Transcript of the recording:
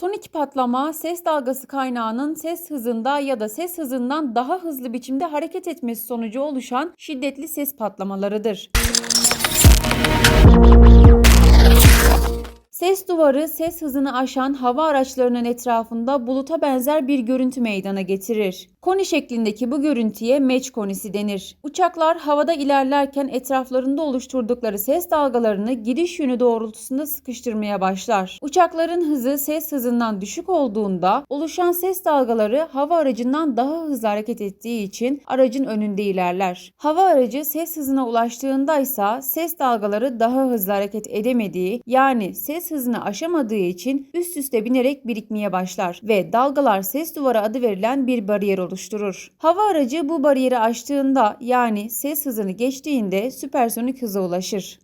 Sonik patlama, ses dalgası kaynağının ses hızında ya da ses hızından daha hızlı biçimde hareket etmesi sonucu oluşan şiddetli ses patlamalarıdır. Ses duvarı ses hızını aşan hava araçlarının etrafında buluta benzer bir görüntü meydana getirir. Koni şeklindeki bu görüntüye meç konisi denir. Uçaklar havada ilerlerken etraflarında oluşturdukları ses dalgalarını gidiş yönü doğrultusunda sıkıştırmaya başlar. Uçakların hızı ses hızından düşük olduğunda oluşan ses dalgaları hava aracından daha hızlı hareket ettiği için aracın önünde ilerler. Hava aracı ses hızına ulaştığında ise ses dalgaları daha hızlı hareket edemediği yani ses hızını aşamadığı için üst üste binerek birikmeye başlar ve dalgalar ses duvarı adı verilen bir bariyer oluşturur. Hava aracı bu bariyeri aştığında yani ses hızını geçtiğinde süpersonik hıza ulaşır.